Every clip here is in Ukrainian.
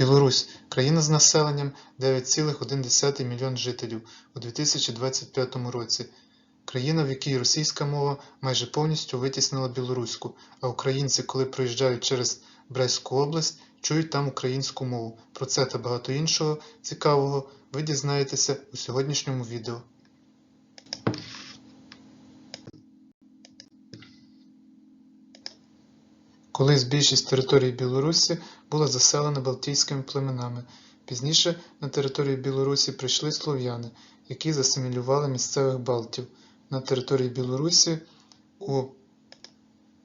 Білорусь країна з населенням 9,1 мільйон жителів у 2025 році. Країна, в якій російська мова майже повністю витіснила білоруську, а українці, коли проїжджають через Брестську область, чують там українську мову. Про це та багато іншого цікавого ви дізнаєтеся у сьогоднішньому відео. Колись більшість території Білорусі була заселена балтійськими племенами. Пізніше на територію Білорусі прийшли слов'яни, які засимілювали місцевих балтів. На території Білорусі у,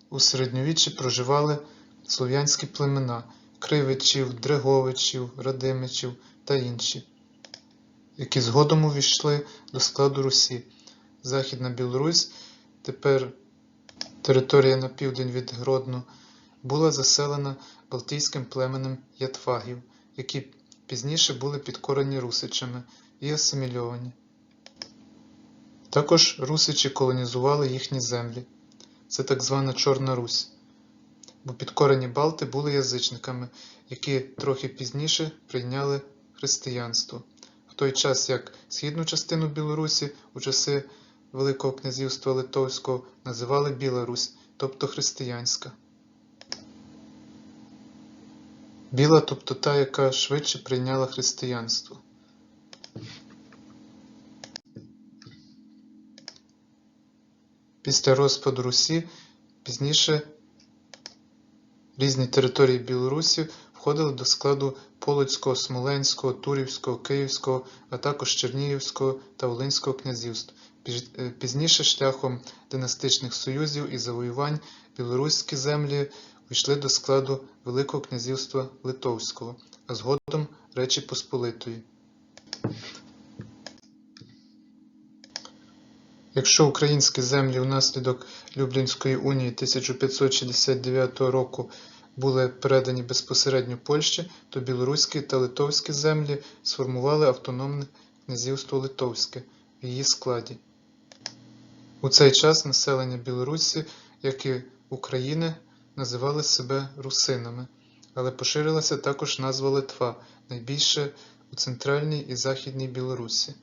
у середньовіччі проживали слов'янські племена Кривичів, Дреговичів, Радимичів та інші, які згодом увійшли до складу Русі. Західна Білорусь, тепер територія на південь від Гродно, була заселена балтійським племенем ятвагів, які пізніше були підкорені русичами і асимільовані. Також русичі колонізували їхні землі. Це так звана Чорна Русь. Бо підкорені балти були язичниками, які трохи пізніше прийняли християнство. В той час як східну частину Білорусі у часи Великого князівства Литовського називали Біла Русь, тобто християнська. Біла, тобто та, яка швидше прийняла християнство. Після розпаду Русі пізніше різні території Білорусі входили до складу Полоцького, Смоленського, Турівського, Київського, а також Чернігівського та Волинського князівств. Пізніше шляхом династичних союзів і завоювань білоруські землі увійшли до складу Великого князівства Литовського, а згодом Речі Посполитої. Якщо українські землі внаслідок Люблінської унії 1569 року були передані безпосередньо Польщі, то білоруські та литовські землі сформували автономне князівство Литовське в її складі. У цей час населення Білорусі, як і України, називали себе русинами, але поширилася також назва Литва, найбільше у центральній і західній Білорусі.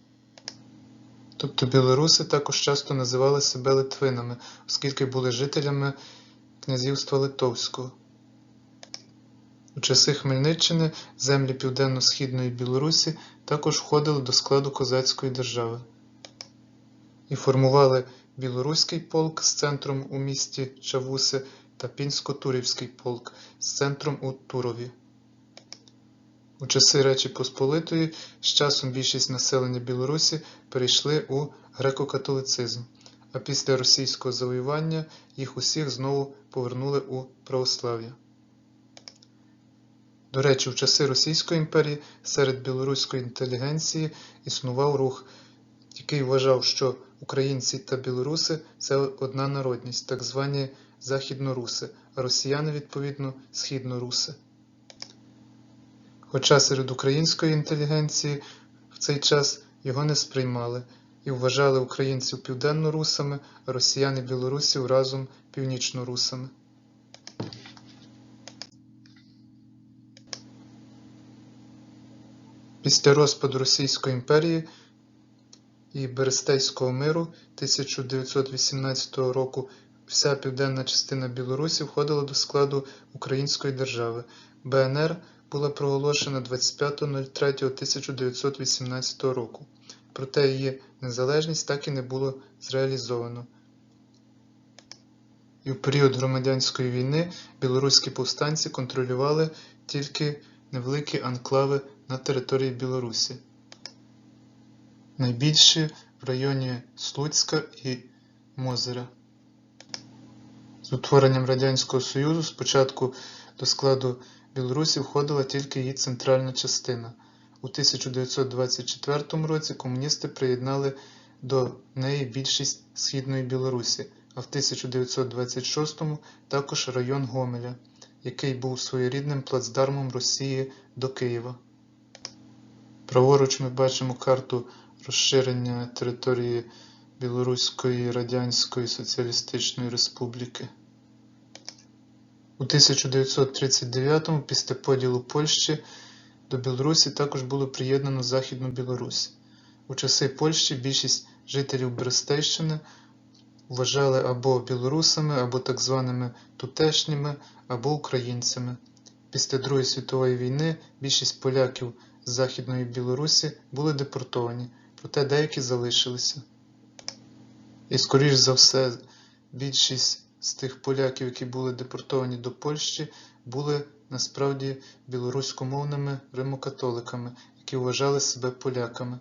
Тобто білоруси також часто називали себе литвинами, оскільки були жителями князівства Литовського. У часи Хмельниччини землі Південно-Східної Білорусі також входили до складу козацької держави і формували Білоруський полк з центром у місті Чавуси та Пінсько-Турівський полк з центром у Турові. У часи Речі Посполитої з часом більшість населення Білорусі перейшли у греко-католицизм, а після російського завоювання їх усіх знову повернули у православ'я. До речі, в часи Російської імперії серед білоруської інтелігенції існував рух, який вважав, що українці та білоруси це одна народність, так звані західноруси, а росіяни, відповідно, східноруси. Хоча серед української інтелігенції в цей час його не сприймали і вважали українців південнорусами, а росіян і білорусів разом північнорусами. Після розпаду Російської імперії і Берестейського миру 1918 року вся південна частина Білорусі входила до складу Української держави. БНР була проголошена 25.03.1918 року, проте її незалежність так і не було зреалізовано. І в період громадянської війни білоруські повстанці контролювали тільки невеликі анклави на території Білорусі, найбільші в районі Слуцька і Мозера. З утворенням Радянського Союзу спочатку до складу Білорусі входила тільки її центральна частина. У 1924 році комуністи приєднали до неї більшість Східної Білорусі, а в 1926 також район Гомеля, який був своєрідним плацдармом Росії до Києва. Праворуч ми бачимо карту розширення території Білоруської Радянської Соціалістичної Республіки. У 1939-му після поділу Польщі До Білорусі також було приєднано Західну Білорусь. У часи Польщі більшість жителів Берестейщини вважали або білорусами, або так званими тутешніми, або українцями. Після Другої світової війни більшість поляків з Західної Білорусі були депортовані, проте деякі залишилися. І, скоріш за все, більшість з тих поляків, які були депортовані до Польщі, були насправді білоруськомовними римокатоликами, які вважали себе поляками.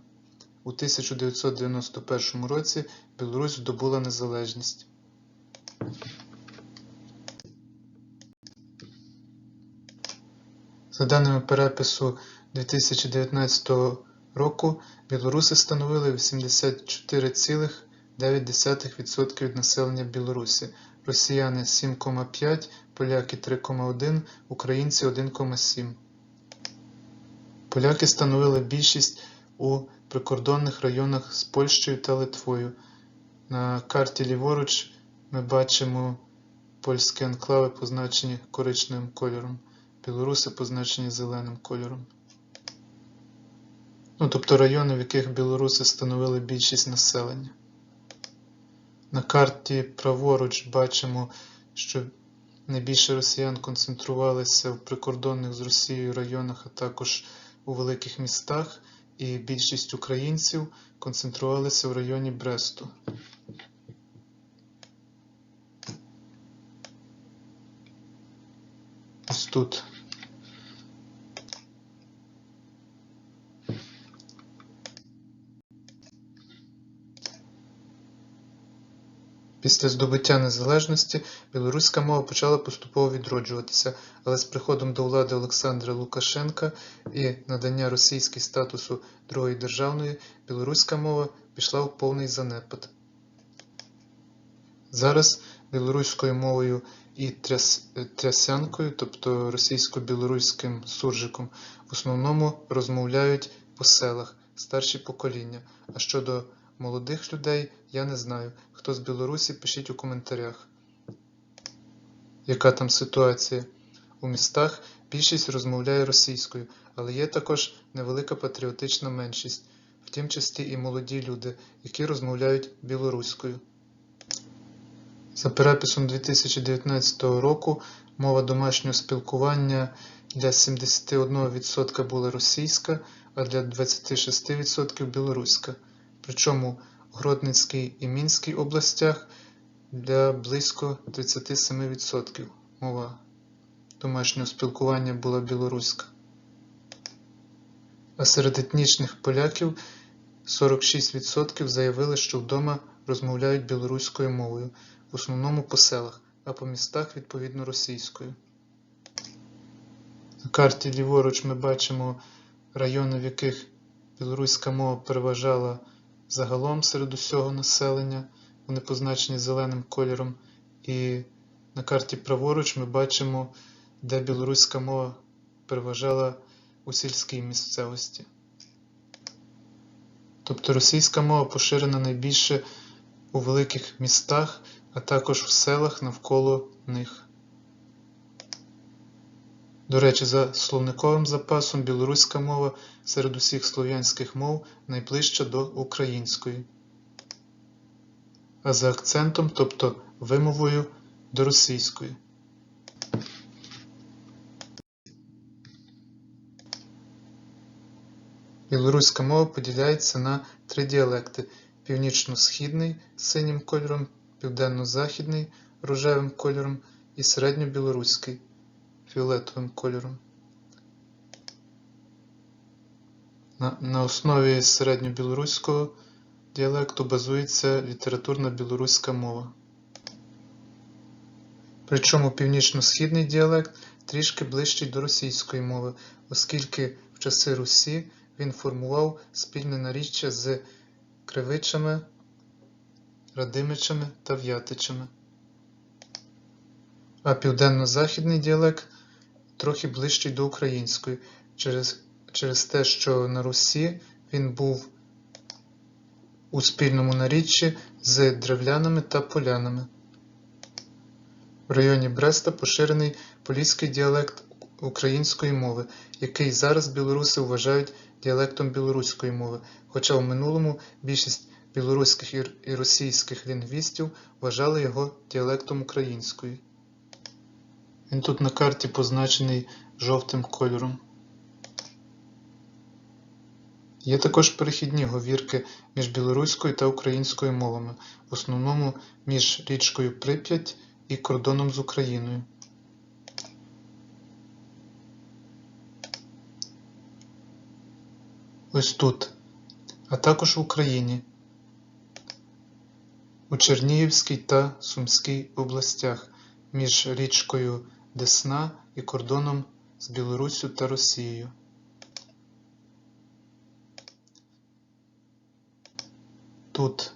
У 1991 році Білорусь здобула незалежність. За даними перепису 2019 року, білоруси становили 84,9% від населення Білорусі, росіяни 7,5%, поляки 3,1%, українці 1,7%. Поляки становили більшість у прикордонних районах з Польщею та Литвою. На карті ліворуч ми бачимо польські анклави, позначені коричневим кольором, білоруси позначені зеленим кольором. Ну, тобто райони, в яких білоруси становили більшість населення. На карті праворуч бачимо, що найбільше росіян концентрувалися в прикордонних з Росією районах, а також у великих містах, і більшість українців концентрувалися в районі Бресту. Ось тут. Після здобуття незалежності білоруська мова почала поступово відроджуватися, але з приходом до влади Олександра Лукашенка і надання російській статусу другої державної білоруська мова пішла в повний занепад. Зараз білоруською мовою і тряс... трясянкою, тобто російсько-білоруським суржиком, в основному розмовляють по селах старші покоління. А щодо молодих людей я не знаю. Хто з Білорусі, пишіть у коментарях. Яка там ситуація? У містах більшість розмовляє російською, але є також невелика патріотична меншість, в тім числі і молоді люди, які розмовляють білоруською. За переписом 2019 року мова домашнього спілкування для 71% була російська, а для 26% білоруська. Причому в Гродненській і Мінській областях для близько 37% мова домашнього спілкування була білоруська. А серед етнічних поляків 46% заявили, що вдома розмовляють білоруською мовою, в основному по селах, а по містах відповідно російською. На карті ліворуч ми бачимо райони, в яких білоруська мова переважала загалом серед усього населення, вони позначені зеленим кольором, і на карті праворуч ми бачимо, де білоруська мова переважала у сільській місцевості. Тобто російська мова поширена найбільше у великих містах, а також в селах навколо них. До речі, за словниковим запасом білоруська мова серед усіх слов'янських мов найближча до української, а за акцентом, тобто вимовою до російської. Білоруська мова поділяється на три діалекти: північно-східний синім кольором, південно-західний рожевим кольором і середньобілоруський фіолетовим кольором. На, на основі середньобілоруського діалекту базується літературна білоруська мова. Причому північно-східний діалект трішки ближчий до російської мови, оскільки в часи Русі він формував спільне наріччя з кривичами, радимичами та в'ятичами. А південно-західний діалект трохи ближчий до української, через, через те, що на Русі він був у спільному наріччі з древлянами та полянами. В районі Бреста поширений поліський діалект української мови, який зараз білоруси вважають діалектом білоруської мови, хоча в минулому більшість білоруських і- російських лінгвістів вважали його діалектом української. Він тут на карті позначений жовтим кольором. Є також перехідні говірки між білоруською та українською мовами, в основному між річкою Прип'ять і кордоном з Україною. Ось тут, а також в Україні, у Чернігівській та Сумській областях між річкою Десна і кордоном з Білоруссю та Росією. Тут.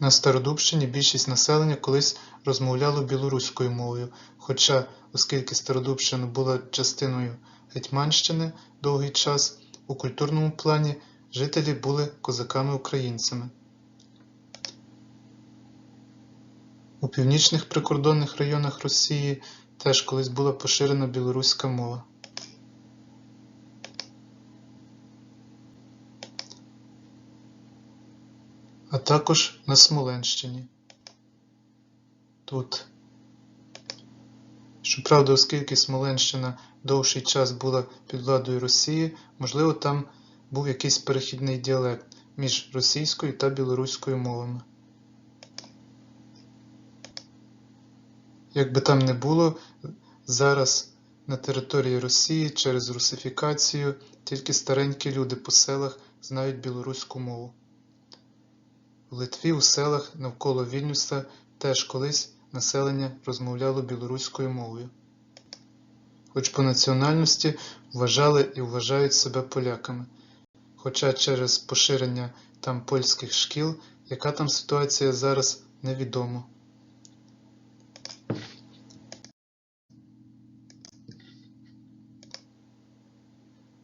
На Стародубщині більшість населення колись розмовляло білоруською мовою, хоча, оскільки Стародубщина була частиною Гетьманщини довгий час, у культурному плані жителі були козаками-українцями. У північних прикордонних районах Росії теж колись була поширена білоруська мова. а також на Смоленщині. Тут. Щоправда, оскільки Смоленщина довший час була під владою Росії, можливо, там був якийсь перехідний діалект між російською та білоруською мовами. Як би там не було, зараз на території Росії через русифікацію тільки старенькі люди по селах знають білоруську мову. В Литві у селах навколо Вільнюса теж колись населення розмовляло білоруською мовою. Хоч по національності вважали і вважають себе поляками. Хоча через поширення там польських шкіл, яка там ситуація зараз невідомо.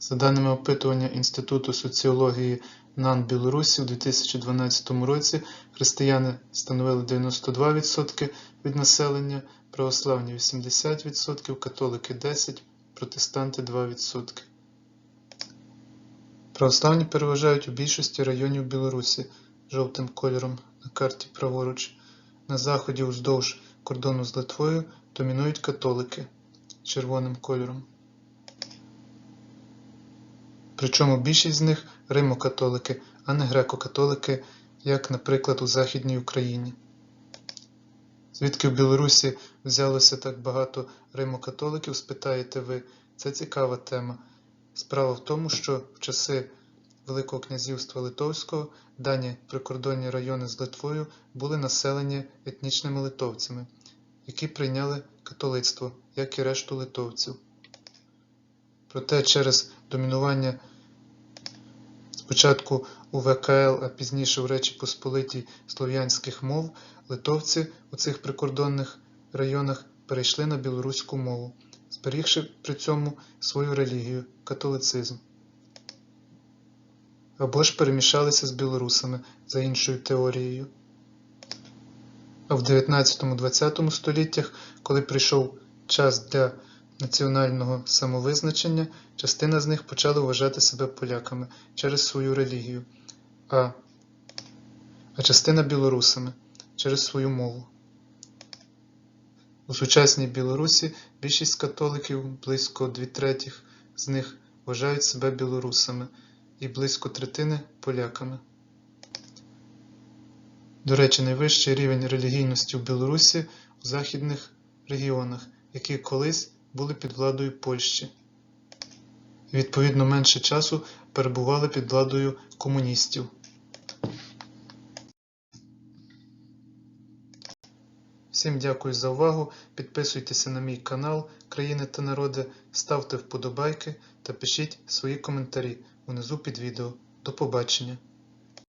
За даними опитування Інституту соціології НАН Білорусі у 2012 році християни становили 92% від населення, православні 80%, католики 10%, протестанти 2%. Православні переважають у більшості районів Білорусі жовтим кольором на карті праворуч. На заході уздовж кордону з Литвою домінують католики червоним кольором. Причому більшість з них римокатолики, а не греко-католики, як, наприклад, у Західній Україні. Звідки в Білорусі взялося так багато римокатоликів, спитаєте ви, це цікава тема. Справа в тому, що в часи Великого князівства Литовського дані прикордонні райони з Литвою були населені етнічними литовцями, які прийняли католицтво, як і решту литовців. Проте через домінування спочатку у ВКЛ, а пізніше в Речі Посполитій слов'янських мов, литовці у цих прикордонних районах перейшли на білоруську мову, зберігши при цьому свою релігію католицизм. Або ж перемішалися з білорусами за іншою теорією. А в 19-20 століттях, коли прийшов час для національного самовизначення, частина з них почали вважати себе поляками через свою релігію, а, а частина білорусами через свою мову. У сучасній Білорусі більшість католиків, близько дві третіх з них вважають себе білорусами і близько третини поляками. До речі, найвищий рівень релігійності в Білорусі в західних регіонах, які колись були під владою Польщі. Відповідно менше часу перебували під владою комуністів. Всім дякую за увагу. Підписуйтеся на мій канал Країни та Народи, ставте вподобайки та пишіть свої коментарі унизу під відео. До побачення!